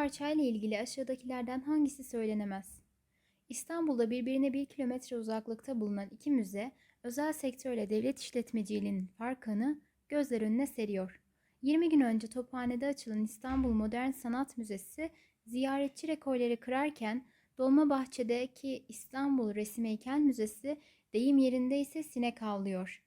parçayla ilgili aşağıdakilerden hangisi söylenemez? İstanbul'da birbirine bir kilometre uzaklıkta bulunan iki müze, özel sektörle devlet işletmeciliğinin farkını gözler önüne seriyor. 20 gün önce Tophane'de açılan İstanbul Modern Sanat Müzesi ziyaretçi rekorları kırarken Dolmabahçe'deki İstanbul Resim Heykel Müzesi deyim yerindeyse sinek avlıyor.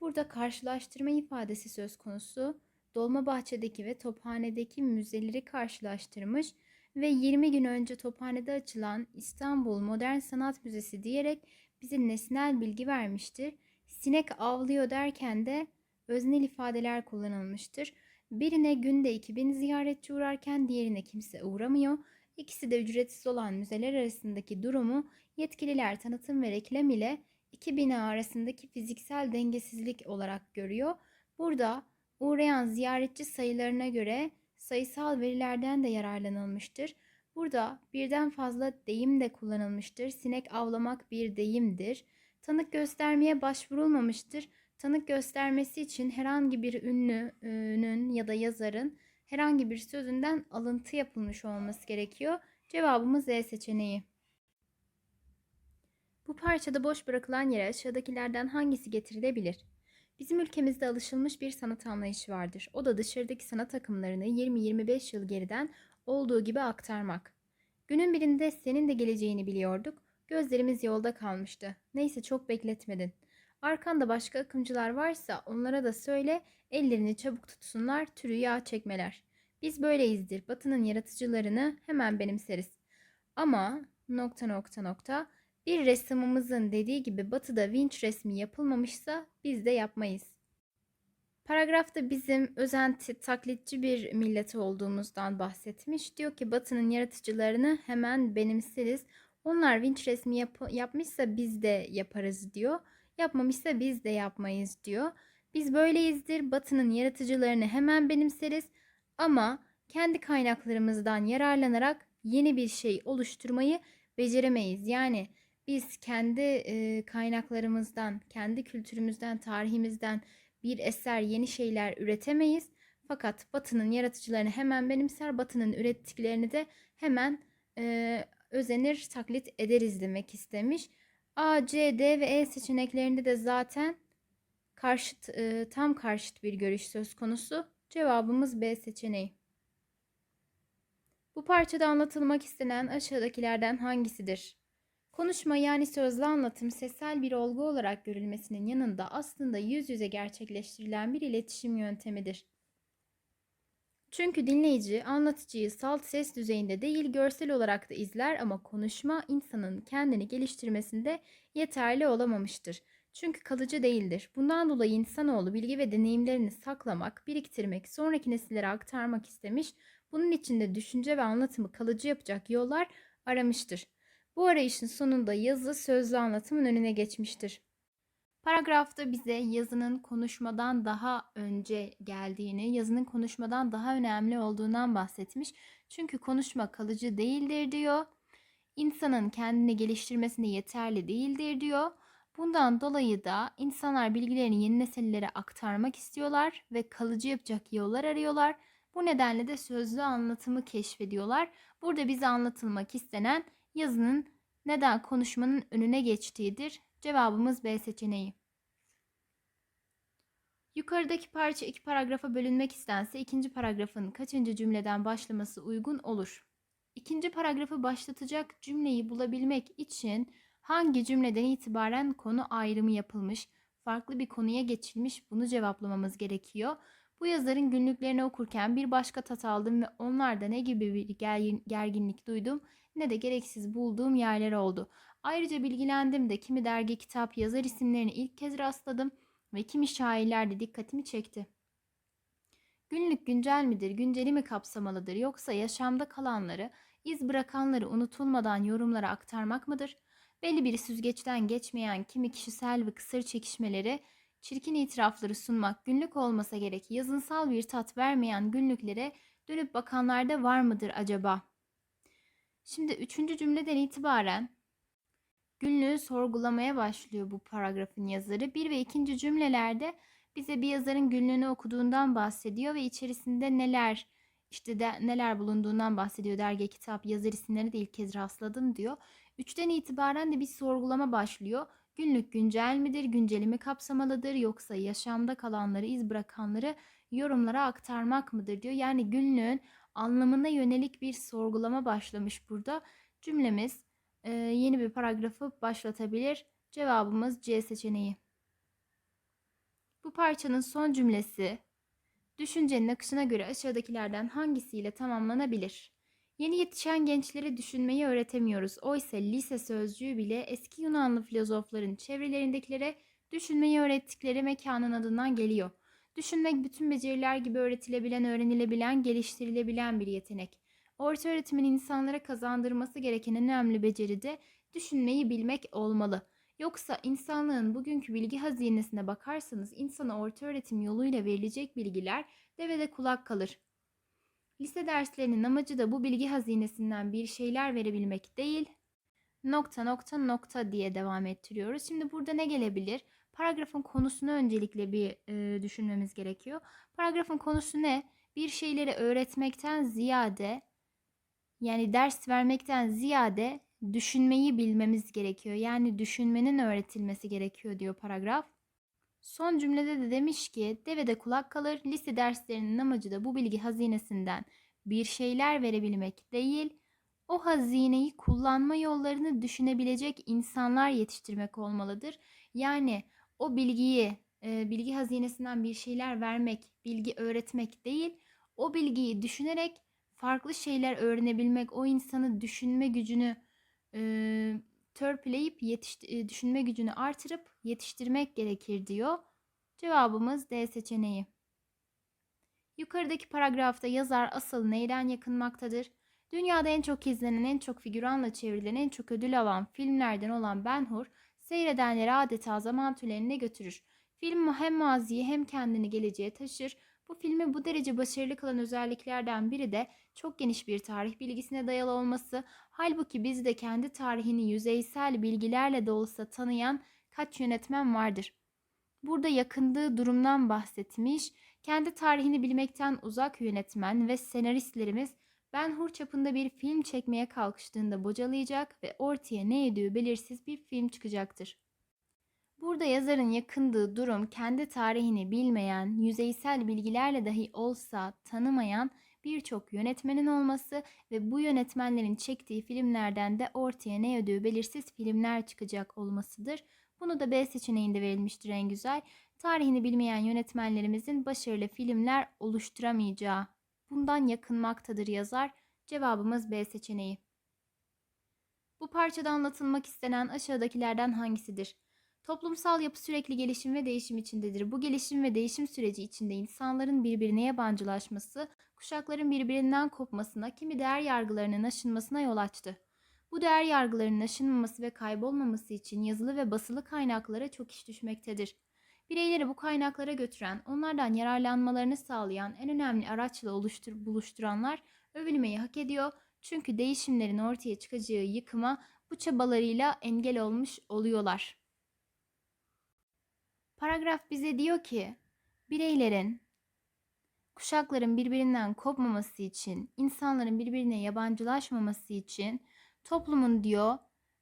Burada karşılaştırma ifadesi söz konusu. Dolmabahçe'deki ve Tophane'deki müzeleri karşılaştırmış ve 20 gün önce Tophane'de açılan İstanbul Modern Sanat Müzesi diyerek bize nesnel bilgi vermiştir. Sinek avlıyor derken de öznel ifadeler kullanılmıştır. Birine günde 2000 ziyaretçi uğrarken diğerine kimse uğramıyor. İkisi de ücretsiz olan müzeler arasındaki durumu yetkililer tanıtım ve reklam ile iki arasındaki fiziksel dengesizlik olarak görüyor. Burada uğrayan ziyaretçi sayılarına göre sayısal verilerden de yararlanılmıştır. Burada birden fazla deyim de kullanılmıştır. Sinek avlamak bir deyimdir. Tanık göstermeye başvurulmamıştır. Tanık göstermesi için herhangi bir ünlünün ya da yazarın herhangi bir sözünden alıntı yapılmış olması gerekiyor. Cevabımız E seçeneği. Bu parçada boş bırakılan yere aşağıdakilerden hangisi getirilebilir? Bizim ülkemizde alışılmış bir sanat anlayışı vardır. O da dışarıdaki sanat akımlarını 20-25 yıl geriden olduğu gibi aktarmak. Günün birinde senin de geleceğini biliyorduk. Gözlerimiz yolda kalmıştı. Neyse çok bekletmedin. Arkanda başka akımcılar varsa onlara da söyle ellerini çabuk tutsunlar türü yağ çekmeler. Biz böyleyizdir. Batının yaratıcılarını hemen benimseriz. Ama nokta nokta nokta bir ressamımızın dediği gibi batıda vinç resmi yapılmamışsa biz de yapmayız. Paragrafta bizim özenti, taklitçi bir millet olduğumuzdan bahsetmiş. Diyor ki batının yaratıcılarını hemen benimseriz. Onlar vinç resmi yap- yapmışsa biz de yaparız diyor. Yapmamışsa biz de yapmayız diyor. Biz böyleyizdir. Batının yaratıcılarını hemen benimseriz ama kendi kaynaklarımızdan yararlanarak yeni bir şey oluşturmayı beceremeyiz. Yani biz kendi e, kaynaklarımızdan, kendi kültürümüzden, tarihimizden bir eser, yeni şeyler üretemeyiz. Fakat Batı'nın yaratıcılarını hemen benimser, Batı'nın ürettiklerini de hemen e, özenir, taklit ederiz demek istemiş. A, C, D ve E seçeneklerinde de zaten karşıt, e, tam karşıt bir görüş söz konusu. Cevabımız B seçeneği. Bu parçada anlatılmak istenen aşağıdakilerden hangisidir? Konuşma yani sözlü anlatım sessel bir olgu olarak görülmesinin yanında aslında yüz yüze gerçekleştirilen bir iletişim yöntemidir. Çünkü dinleyici anlatıcıyı salt ses düzeyinde değil görsel olarak da izler ama konuşma insanın kendini geliştirmesinde yeterli olamamıştır. Çünkü kalıcı değildir. Bundan dolayı insanoğlu bilgi ve deneyimlerini saklamak, biriktirmek, sonraki nesillere aktarmak istemiş. Bunun için de düşünce ve anlatımı kalıcı yapacak yollar aramıştır. Bu arayışın sonunda yazı sözlü anlatımın önüne geçmiştir. Paragrafta bize yazının konuşmadan daha önce geldiğini, yazının konuşmadan daha önemli olduğundan bahsetmiş. Çünkü konuşma kalıcı değildir diyor. İnsanın kendini geliştirmesine yeterli değildir diyor. Bundan dolayı da insanlar bilgilerini yeni nesillere aktarmak istiyorlar ve kalıcı yapacak yollar arıyorlar. Bu nedenle de sözlü anlatımı keşfediyorlar. Burada bize anlatılmak istenen yazının neden konuşmanın önüne geçtiğidir. Cevabımız B seçeneği. Yukarıdaki parça iki paragrafa bölünmek istense ikinci paragrafın kaçıncı cümleden başlaması uygun olur? İkinci paragrafı başlatacak cümleyi bulabilmek için hangi cümleden itibaren konu ayrımı yapılmış, farklı bir konuya geçilmiş bunu cevaplamamız gerekiyor. Bu yazarın günlüklerini okurken bir başka tat aldım ve onlarda ne gibi bir gerginlik duydum ne de gereksiz bulduğum yerler oldu. Ayrıca bilgilendim de kimi dergi, kitap, yazar isimlerini ilk kez rastladım ve kimi şairler de dikkatimi çekti. Günlük güncel midir, günceli mi kapsamalıdır yoksa yaşamda kalanları, iz bırakanları unutulmadan yorumlara aktarmak mıdır? Belli bir süzgeçten geçmeyen kimi kişisel ve kısır çekişmeleri, çirkin itirafları sunmak günlük olmasa gerek yazınsal bir tat vermeyen günlüklere dönüp bakanlarda var mıdır acaba? Şimdi üçüncü cümleden itibaren günlüğü sorgulamaya başlıyor bu paragrafın yazarı. Bir ve ikinci cümlelerde bize bir yazarın günlüğünü okuduğundan bahsediyor ve içerisinde neler işte de neler bulunduğundan bahsediyor. Dergi, kitap, yazar isimleri de ilk kez rastladım diyor. Üçten itibaren de bir sorgulama başlıyor. Günlük güncel midir, güncelimi kapsamalıdır yoksa yaşamda kalanları, iz bırakanları yorumlara aktarmak mıdır diyor. Yani günlüğün anlamına yönelik bir sorgulama başlamış burada. Cümlemiz e, yeni bir paragrafı başlatabilir. Cevabımız C seçeneği. Bu parçanın son cümlesi düşüncenin akışına göre aşağıdakilerden hangisiyle tamamlanabilir? Yeni yetişen gençlere düşünmeyi öğretemiyoruz. Oysa lise sözcüğü bile eski Yunanlı filozofların çevrelerindekilere düşünmeyi öğrettikleri mekanın adından geliyor. Düşünmek bütün beceriler gibi öğretilebilen, öğrenilebilen, geliştirilebilen bir yetenek. Orta öğretimin insanlara kazandırması gereken önemli beceri de düşünmeyi bilmek olmalı. Yoksa insanlığın bugünkü bilgi hazinesine bakarsanız insana orta öğretim yoluyla verilecek bilgiler devede kulak kalır. Lise derslerinin amacı da bu bilgi hazinesinden bir şeyler verebilmek değil, nokta nokta nokta diye devam ettiriyoruz. Şimdi burada ne gelebilir? Paragrafın konusunu öncelikle bir e, düşünmemiz gerekiyor. Paragrafın konusu ne? Bir şeyleri öğretmekten ziyade yani ders vermekten ziyade düşünmeyi bilmemiz gerekiyor. Yani düşünmenin öğretilmesi gerekiyor diyor paragraf. Son cümlede de demiş ki devede kulak kalır. Lise derslerinin amacı da bu bilgi hazinesinden bir şeyler verebilmek değil, o hazineyi kullanma yollarını düşünebilecek insanlar yetiştirmek olmalıdır. Yani o bilgiyi, e, bilgi hazinesinden bir şeyler vermek, bilgi öğretmek değil, o bilgiyi düşünerek farklı şeyler öğrenebilmek, o insanı düşünme gücünü e, törpüleyip yetiş, e, düşünme gücünü artırıp yetiştirmek gerekir diyor. Cevabımız D seçeneği. Yukarıdaki paragrafta yazar asıl neyden yakınmaktadır? Dünyada en çok izlenen, en çok figüranla çevrilen, en çok ödül alan filmlerden olan Ben Hur, seyredenleri adeta zaman tülenine götürür. Film hem maziyi hem kendini geleceğe taşır. Bu filmi bu derece başarılı kılan özelliklerden biri de çok geniş bir tarih bilgisine dayalı olması. Halbuki bizde kendi tarihini yüzeysel bilgilerle de olsa tanıyan kaç yönetmen vardır. Burada yakındığı durumdan bahsetmiş. Kendi tarihini bilmekten uzak yönetmen ve senaristlerimiz Ben Hur çapında bir film çekmeye kalkıştığında bocalayacak ve ortaya ne yediği belirsiz bir film çıkacaktır. Burada yazarın yakındığı durum kendi tarihini bilmeyen, yüzeysel bilgilerle dahi olsa tanımayan birçok yönetmenin olması ve bu yönetmenlerin çektiği filmlerden de ortaya ne ödüğü belirsiz filmler çıkacak olmasıdır. Bunu da B seçeneğinde verilmiştir en güzel. Tarihini bilmeyen yönetmenlerimizin başarılı filmler oluşturamayacağı. Bundan yakınmaktadır yazar. Cevabımız B seçeneği. Bu parçada anlatılmak istenen aşağıdakilerden hangisidir? Toplumsal yapı sürekli gelişim ve değişim içindedir. Bu gelişim ve değişim süreci içinde insanların birbirine yabancılaşması, kuşakların birbirinden kopmasına, kimi değer yargılarının aşınmasına yol açtı. Bu değer yargılarının aşınmaması ve kaybolmaması için yazılı ve basılı kaynaklara çok iş düşmektedir. Bireyleri bu kaynaklara götüren, onlardan yararlanmalarını sağlayan en önemli araçla oluştur buluşturanlar övülmeyi hak ediyor. Çünkü değişimlerin ortaya çıkacağı yıkıma bu çabalarıyla engel olmuş oluyorlar. Paragraf bize diyor ki bireylerin kuşakların birbirinden kopmaması için, insanların birbirine yabancılaşmaması için toplumun diyor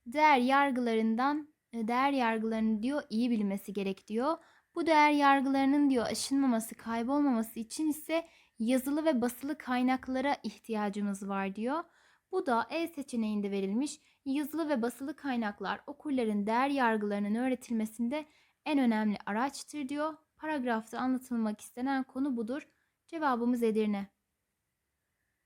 değer yargılarından e, değer yargılarını diyor iyi bilmesi gerek diyor. Bu değer yargılarının diyor aşınmaması, kaybolmaması için ise yazılı ve basılı kaynaklara ihtiyacımız var diyor. Bu da E seçeneğinde verilmiş yazılı ve basılı kaynaklar okurların değer yargılarının öğretilmesinde en önemli araçtır diyor. Paragrafta anlatılmak istenen konu budur. Cevabımız Edirne.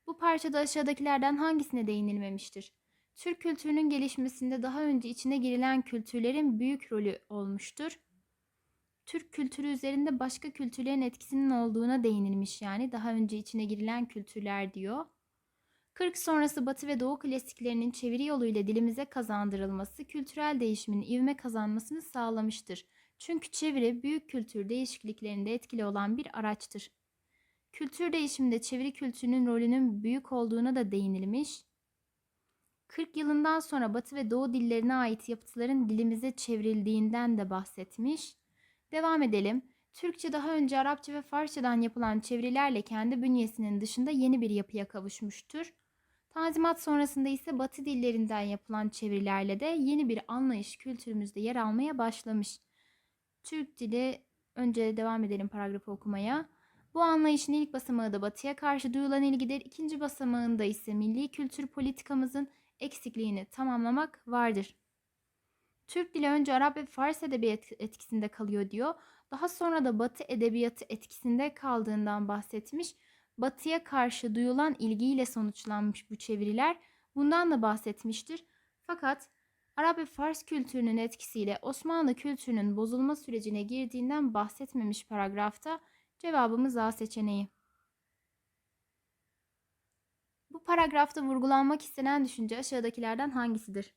Bu parçada aşağıdakilerden hangisine değinilmemiştir? Türk kültürünün gelişmesinde daha önce içine girilen kültürlerin büyük rolü olmuştur. Türk kültürü üzerinde başka kültürlerin etkisinin olduğuna değinilmiş yani daha önce içine girilen kültürler diyor. 40 sonrası Batı ve Doğu klasiklerinin çeviri yoluyla dilimize kazandırılması kültürel değişimin ivme kazanmasını sağlamıştır. Çünkü çeviri büyük kültür değişikliklerinde etkili olan bir araçtır. Kültür değişiminde çeviri kültürünün rolünün büyük olduğuna da değinilmiş. 40 yılından sonra Batı ve Doğu dillerine ait yapıtların dilimize çevrildiğinden de bahsetmiş. Devam edelim. Türkçe daha önce Arapça ve Farsçadan yapılan çevirilerle kendi bünyesinin dışında yeni bir yapıya kavuşmuştur. Tanzimat sonrasında ise Batı dillerinden yapılan çevirilerle de yeni bir anlayış kültürümüzde yer almaya başlamış. Türk dili önce devam edelim paragrafı okumaya. Bu anlayışın ilk basamağı da batıya karşı duyulan ilgidir. İkinci basamağında ise milli kültür politikamızın eksikliğini tamamlamak vardır. Türk dili önce Arap ve Fars edebiyat etkisinde kalıyor diyor. Daha sonra da Batı edebiyatı etkisinde kaldığından bahsetmiş. Batıya karşı duyulan ilgiyle sonuçlanmış bu çeviriler. Bundan da bahsetmiştir. Fakat Arap ve Fars kültürünün etkisiyle Osmanlı kültürünün bozulma sürecine girdiğinden bahsetmemiş paragrafta. Cevabımız A seçeneği. Bu paragrafta vurgulanmak istenen düşünce aşağıdakilerden hangisidir?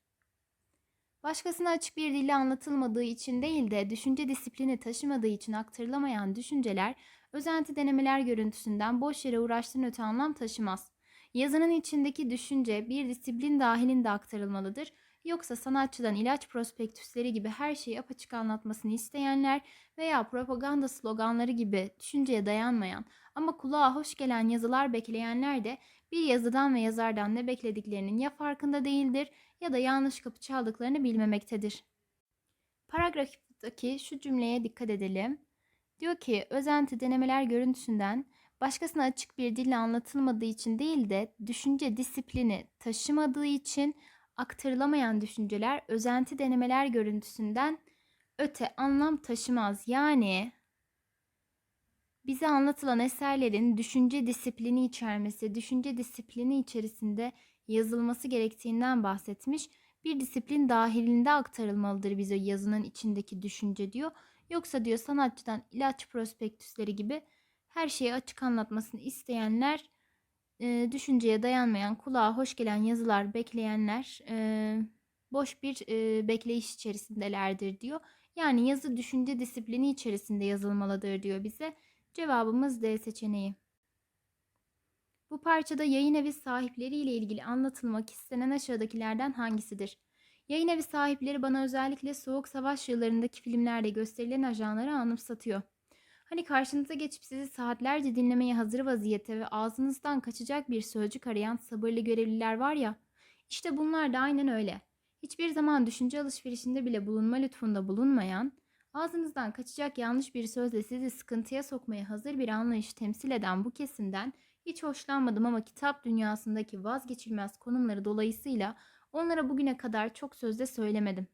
Başkasına açık bir dille anlatılmadığı için değil de düşünce disiplini taşımadığı için aktarılamayan düşünceler özenti denemeler görüntüsünden boş yere uğraştığın öte anlam taşımaz. Yazının içindeki düşünce bir disiplin dahilinde aktarılmalıdır. Yoksa sanatçıdan ilaç prospektüsleri gibi her şeyi apaçık anlatmasını isteyenler veya propaganda sloganları gibi düşünceye dayanmayan ama kulağa hoş gelen yazılar bekleyenler de bir yazıdan ve yazardan ne beklediklerinin ya farkında değildir ya da yanlış kapı çaldıklarını bilmemektedir. Paragraftaki şu cümleye dikkat edelim. Diyor ki özenti denemeler görüntüsünden başkasına açık bir dille anlatılmadığı için değil de düşünce disiplini taşımadığı için aktarılamayan düşünceler özenti denemeler görüntüsünden öte anlam taşımaz. Yani bize anlatılan eserlerin düşünce disiplini içermesi, düşünce disiplini içerisinde yazılması gerektiğinden bahsetmiş. Bir disiplin dahilinde aktarılmalıdır bize yazının içindeki düşünce diyor. Yoksa diyor sanatçıdan ilaç prospektüsleri gibi her şeyi açık anlatmasını isteyenler, e, düşünceye dayanmayan, kulağa hoş gelen yazılar bekleyenler e, boş bir e, bekleyiş içerisindelerdir diyor. Yani yazı düşünce disiplini içerisinde yazılmalıdır diyor bize. Cevabımız D seçeneği. Bu parçada yayın evi sahipleri ile ilgili anlatılmak istenen aşağıdakilerden hangisidir? Yayın evi sahipleri bana özellikle Soğuk Savaş yıllarındaki filmlerde gösterilen ajanları anımsatıyor. Hani karşınıza geçip sizi saatlerce dinlemeye hazır vaziyette ve ağzınızdan kaçacak bir sözcük arayan sabırlı görevliler var ya, işte bunlar da aynen öyle. Hiçbir zaman düşünce alışverişinde bile bulunma lütfunda bulunmayan, ağzınızdan kaçacak yanlış bir sözle sizi sıkıntıya sokmaya hazır bir anlayış temsil eden bu kesimden hiç hoşlanmadım ama kitap dünyasındaki vazgeçilmez konumları dolayısıyla onlara bugüne kadar çok sözde söylemedim.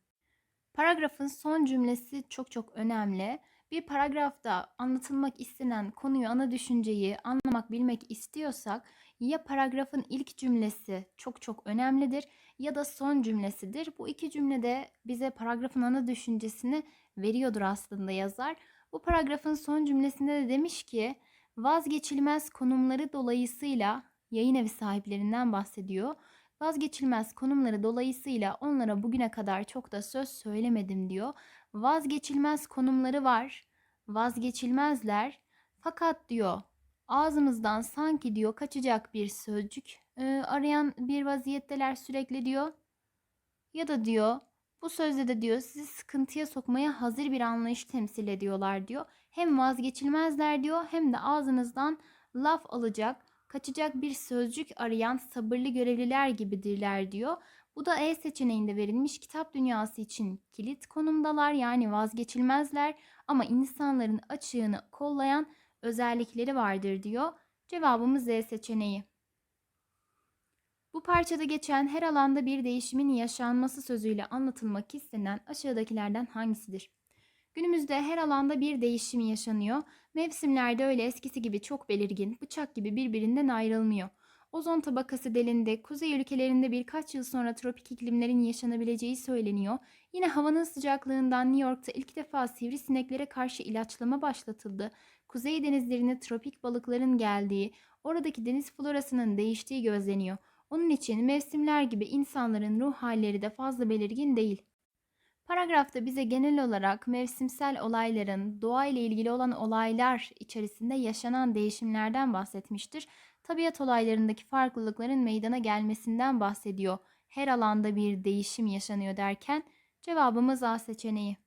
Paragrafın son cümlesi çok çok önemli. Bir paragrafta anlatılmak istenen konuyu, ana düşünceyi anlamak, bilmek istiyorsak ya paragrafın ilk cümlesi çok çok önemlidir ya da son cümlesidir. Bu iki cümlede bize paragrafın ana düşüncesini veriyordur aslında yazar. Bu paragrafın son cümlesinde de demiş ki vazgeçilmez konumları dolayısıyla yayın evi sahiplerinden bahsediyor. Vazgeçilmez konumları dolayısıyla onlara bugüne kadar çok da söz söylemedim diyor. Vazgeçilmez konumları var. Vazgeçilmezler. Fakat diyor ağzımızdan sanki diyor kaçacak bir sözcük e, arayan bir vaziyetteler sürekli diyor. Ya da diyor bu sözde de diyor sizi sıkıntıya sokmaya hazır bir anlayış temsil ediyorlar diyor. Hem vazgeçilmezler diyor hem de ağzınızdan laf alacak, kaçacak bir sözcük arayan sabırlı görevliler gibidirler diyor. Bu da E seçeneğinde verilmiş kitap dünyası için kilit konumdalar yani vazgeçilmezler ama insanların açığını kollayan özellikleri vardır diyor. Cevabımız Z seçeneği. Bu parçada geçen her alanda bir değişimin yaşanması sözüyle anlatılmak istenen aşağıdakilerden hangisidir? Günümüzde her alanda bir değişim yaşanıyor. Mevsimlerde öyle eskisi gibi çok belirgin, bıçak gibi birbirinden ayrılmıyor. Ozon tabakası delindi. Kuzey ülkelerinde birkaç yıl sonra tropik iklimlerin yaşanabileceği söyleniyor. Yine havanın sıcaklığından New York'ta ilk defa sivrisineklere karşı ilaçlama başlatıldı. Kuzey denizlerine tropik balıkların geldiği, oradaki deniz florasının değiştiği gözleniyor. Onun için mevsimler gibi insanların ruh halleri de fazla belirgin değil. Paragrafta bize genel olarak mevsimsel olayların, doğa ile ilgili olan olaylar içerisinde yaşanan değişimlerden bahsetmiştir. Tabiat olaylarındaki farklılıkların meydana gelmesinden bahsediyor. Her alanda bir değişim yaşanıyor derken cevabımız A seçeneği.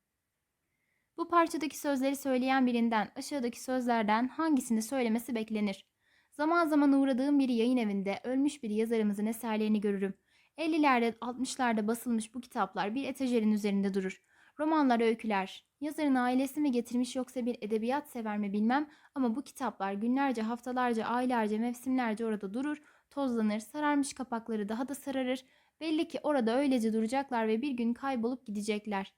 Bu parçadaki sözleri söyleyen birinden aşağıdaki sözlerden hangisini söylemesi beklenir? Zaman zaman uğradığım bir yayın evinde ölmüş bir yazarımızın eserlerini görürüm. 50'lerde 60'larda basılmış bu kitaplar bir etajerin üzerinde durur. Romanlar, öyküler. Yazarın ailesi mi getirmiş yoksa bir edebiyat sever mi bilmem ama bu kitaplar günlerce, haftalarca, aylarca, mevsimlerce orada durur, tozlanır, sararmış kapakları daha da sararır. Belli ki orada öylece duracaklar ve bir gün kaybolup gidecekler.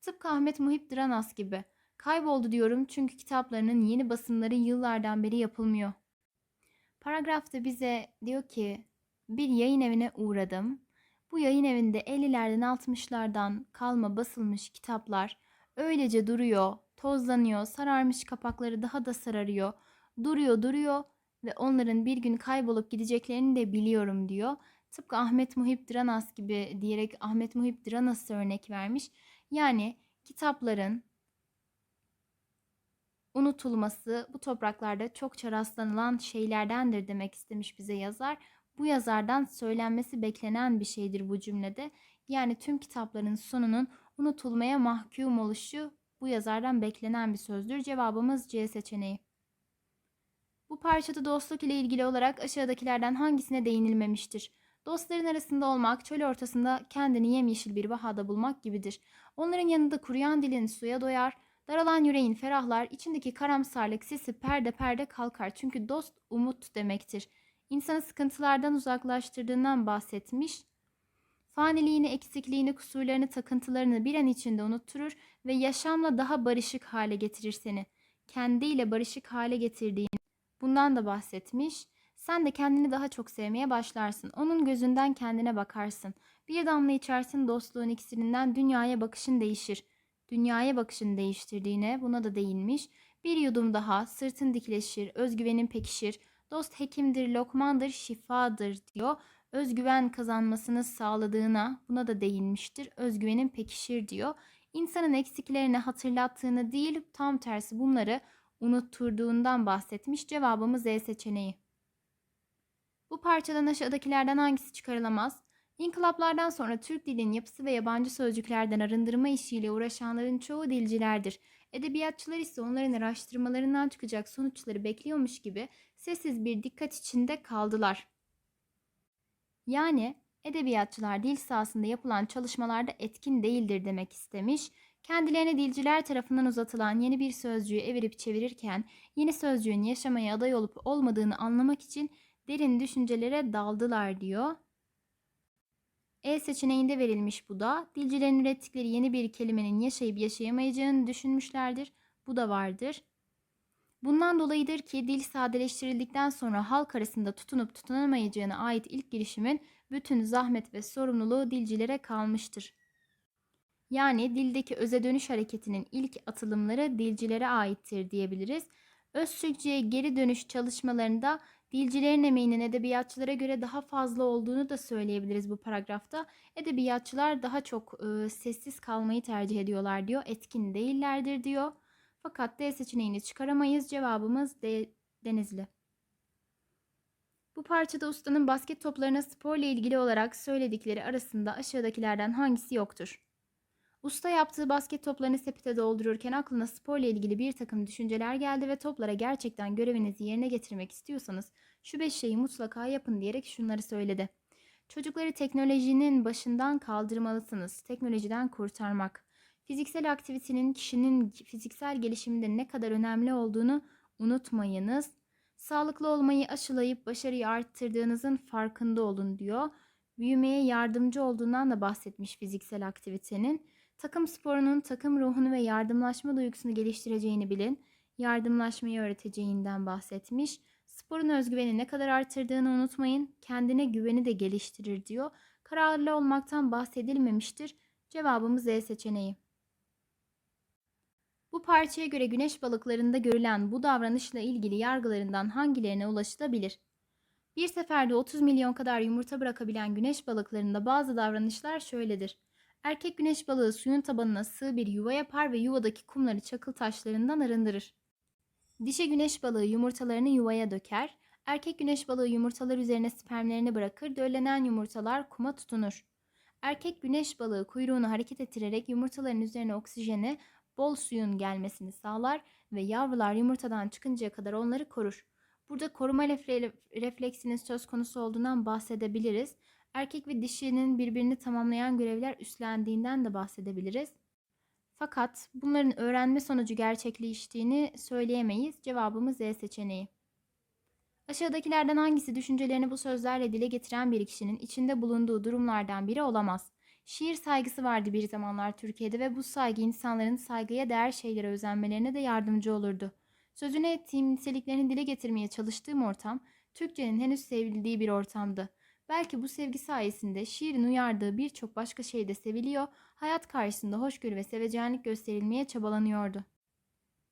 Tıpkı Ahmet Muhip Dranas gibi. Kayboldu diyorum çünkü kitaplarının yeni basımları yıllardan beri yapılmıyor. Paragrafta bize diyor ki bir yayın evine uğradım. Bu yayın evinde 50'lerden 60'lardan kalma basılmış kitaplar öylece duruyor, tozlanıyor, sararmış kapakları daha da sararıyor. Duruyor, duruyor ve onların bir gün kaybolup gideceklerini de biliyorum diyor. Tıpkı Ahmet Muhip Dranas gibi diyerek Ahmet Muhip Dranas'a örnek vermiş. Yani kitapların unutulması bu topraklarda çokça rastlanılan şeylerdendir demek istemiş bize yazar. Bu yazardan söylenmesi beklenen bir şeydir bu cümlede. Yani tüm kitapların sonunun unutulmaya mahkum oluşu bu yazardan beklenen bir sözdür. Cevabımız C seçeneği. Bu parçada dostluk ile ilgili olarak aşağıdakilerden hangisine değinilmemiştir? Dostların arasında olmak, çöl ortasında kendini yemyeşil bir vahada bulmak gibidir. Onların yanında kuruyan dilin suya doyar, daralan yüreğin ferahlar, içindeki karamsarlık sesi perde perde kalkar. Çünkü dost umut demektir. İnsanı sıkıntılardan uzaklaştırdığından bahsetmiş. Faniliğini, eksikliğini, kusurlarını, takıntılarını bir an içinde unutturur ve yaşamla daha barışık hale getirir seni. Kendiyle barışık hale getirdiğin bundan da bahsetmiş. Sen de kendini daha çok sevmeye başlarsın. Onun gözünden kendine bakarsın. Bir damla içersin dostluğun iksirinden dünyaya bakışın değişir. Dünyaya bakışın değiştirdiğine buna da değinmiş. Bir yudum daha sırtın dikleşir, özgüvenin pekişir. Dost hekimdir, lokmandır, şifadır diyor. Özgüven kazanmasını sağladığına buna da değinmiştir. Özgüvenin pekişir diyor. İnsanın eksiklerini hatırlattığını değil tam tersi bunları unutturduğundan bahsetmiş. Cevabımız Z seçeneği. Bu parçadan aşağıdakilerden hangisi çıkarılamaz? İnkılaplardan sonra Türk dilinin yapısı ve yabancı sözcüklerden arındırma işiyle uğraşanların çoğu dilcilerdir. Edebiyatçılar ise onların araştırmalarından çıkacak sonuçları bekliyormuş gibi sessiz bir dikkat içinde kaldılar. Yani edebiyatçılar dil sahasında yapılan çalışmalarda etkin değildir demek istemiş. Kendilerine dilciler tarafından uzatılan yeni bir sözcüğü evirip çevirirken yeni sözcüğün yaşamaya aday olup olmadığını anlamak için derin düşüncelere daldılar diyor. E seçeneğinde verilmiş bu da. Dilcilerin ürettikleri yeni bir kelimenin yaşayıp yaşayamayacağını düşünmüşlerdir. Bu da vardır. Bundan dolayıdır ki dil sadeleştirildikten sonra halk arasında tutunup tutunamayacağına ait ilk girişimin bütün zahmet ve sorumluluğu dilcilere kalmıştır. Yani dildeki öze dönüş hareketinin ilk atılımları dilcilere aittir diyebiliriz. Öz Türkçe'ye geri dönüş çalışmalarında dilcilerin emeğinin edebiyatçılara göre daha fazla olduğunu da söyleyebiliriz bu paragrafta. Edebiyatçılar daha çok e, sessiz kalmayı tercih ediyorlar diyor. Etkin değillerdir diyor. Fakat D seçeneğini çıkaramayız. Cevabımız D, Denizli. Bu parçada ustanın basket toplarına sporla ilgili olarak söyledikleri arasında aşağıdakilerden hangisi yoktur? Usta yaptığı basket toplarını sepete doldururken aklına sporla ilgili bir takım düşünceler geldi ve toplara gerçekten görevinizi yerine getirmek istiyorsanız şu beş şeyi mutlaka yapın diyerek şunları söyledi. Çocukları teknolojinin başından kaldırmalısınız. Teknolojiden kurtarmak. Fiziksel aktivitenin kişinin fiziksel gelişiminde ne kadar önemli olduğunu unutmayınız. Sağlıklı olmayı aşılayıp başarıyı arttırdığınızın farkında olun diyor. Büyümeye yardımcı olduğundan da bahsetmiş fiziksel aktivitenin. Takım sporunun takım ruhunu ve yardımlaşma duygusunu geliştireceğini bilin. Yardımlaşmayı öğreteceğinden bahsetmiş. Sporun özgüveni ne kadar artırdığını unutmayın. Kendine güveni de geliştirir diyor. Kararlı olmaktan bahsedilmemiştir. Cevabımız E seçeneği. Bu parçaya göre güneş balıklarında görülen bu davranışla ilgili yargılarından hangilerine ulaşılabilir? Bir seferde 30 milyon kadar yumurta bırakabilen güneş balıklarında bazı davranışlar şöyledir. Erkek güneş balığı suyun tabanına sığ bir yuva yapar ve yuvadaki kumları çakıl taşlarından arındırır. Dişi güneş balığı yumurtalarını yuvaya döker. Erkek güneş balığı yumurtalar üzerine spermlerini bırakır. Döllenen yumurtalar kuma tutunur. Erkek güneş balığı kuyruğunu hareket ettirerek yumurtaların üzerine oksijeni bol suyun gelmesini sağlar ve yavrular yumurtadan çıkıncaya kadar onları korur. Burada koruma refle- refleksinin söz konusu olduğundan bahsedebiliriz. Erkek ve dişinin birbirini tamamlayan görevler üstlendiğinden de bahsedebiliriz. Fakat bunların öğrenme sonucu gerçekleştiğini söyleyemeyiz. Cevabımız Z seçeneği. Aşağıdakilerden hangisi düşüncelerini bu sözlerle dile getiren bir kişinin içinde bulunduğu durumlardan biri olamaz? Şiir saygısı vardı bir zamanlar Türkiye'de ve bu saygı insanların saygıya değer şeylere özenmelerine de yardımcı olurdu. Sözüne ettiğim niteliklerini dile getirmeye çalıştığım ortam, Türkçenin henüz sevildiği bir ortamdı. Belki bu sevgi sayesinde şiirin uyardığı birçok başka şey de seviliyor, hayat karşısında hoşgörü ve sevecenlik gösterilmeye çabalanıyordu.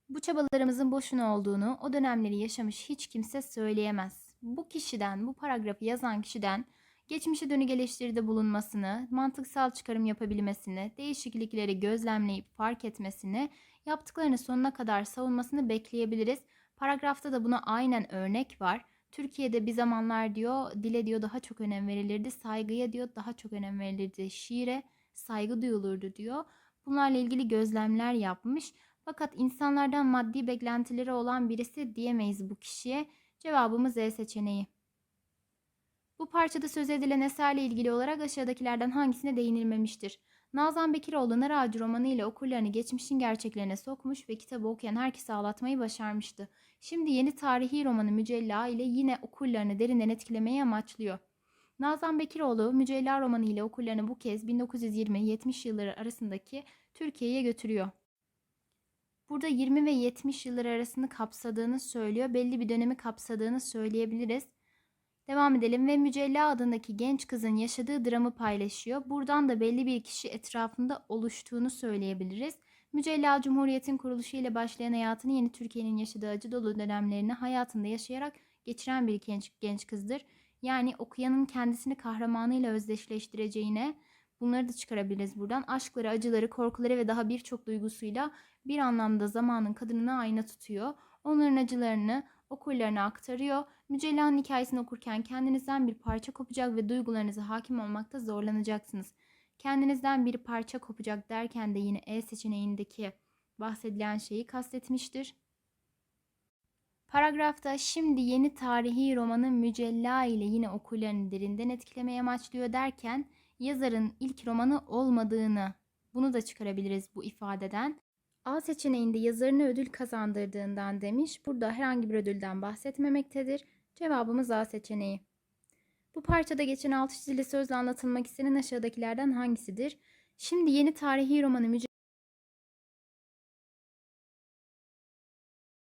Bu çabalarımızın boşuna olduğunu o dönemleri yaşamış hiç kimse söyleyemez. Bu kişiden, bu paragrafı yazan kişiden geçmişe dönük eleştiride bulunmasını, mantıksal çıkarım yapabilmesini, değişiklikleri gözlemleyip fark etmesini, yaptıklarını sonuna kadar savunmasını bekleyebiliriz. Paragrafta da buna aynen örnek var. Türkiye'de bir zamanlar diyor, dile diyor daha çok önem verilirdi, saygıya diyor daha çok önem verilirdi, şiire saygı duyulurdu diyor. Bunlarla ilgili gözlemler yapmış. Fakat insanlardan maddi beklentileri olan birisi diyemeyiz bu kişiye. Cevabımız E seçeneği. Bu parçada söz edilen eserle ilgili olarak aşağıdakilerden hangisine değinilmemiştir? Nazan Bekiroğlu Nar Ağacı romanı ile okurlarını geçmişin gerçeklerine sokmuş ve kitabı okuyan herkesi ağlatmayı başarmıştı. Şimdi yeni tarihi romanı Mücella ile yine okurlarını derinden etkilemeyi amaçlıyor. Nazan Bekiroğlu Mücella romanı ile okurlarını bu kez 1920-70 yılları arasındaki Türkiye'ye götürüyor. Burada 20 ve 70 yılları arasını kapsadığını söylüyor. Belli bir dönemi kapsadığını söyleyebiliriz. Devam edelim ve Mücella adındaki genç kızın yaşadığı dramı paylaşıyor. Buradan da belli bir kişi etrafında oluştuğunu söyleyebiliriz. Mücella Cumhuriyet'in kuruluşu ile başlayan hayatını yeni Türkiye'nin yaşadığı acı dolu dönemlerini hayatında yaşayarak geçiren bir genç, genç kızdır. Yani okuyanın kendisini kahramanıyla özdeşleştireceğine bunları da çıkarabiliriz buradan. Aşkları, acıları, korkuları ve daha birçok duygusuyla bir anlamda zamanın kadınına ayna tutuyor. Onların acılarını okurlarına aktarıyor. Mücella'nın hikayesini okurken kendinizden bir parça kopacak ve duygularınıza hakim olmakta zorlanacaksınız. Kendinizden bir parça kopacak derken de yine E seçeneğindeki bahsedilen şeyi kastetmiştir. Paragrafta şimdi yeni tarihi romanı Mücella ile yine okurlarını derinden etkilemeye amaçlıyor derken yazarın ilk romanı olmadığını bunu da çıkarabiliriz bu ifadeden. A seçeneğinde yazarına ödül kazandırdığından demiş. Burada herhangi bir ödülden bahsetmemektedir. Cevabımız A seçeneği. Bu parçada geçen altı çizili sözle anlatılmak istenen aşağıdakilerden hangisidir? Şimdi yeni tarihi romanı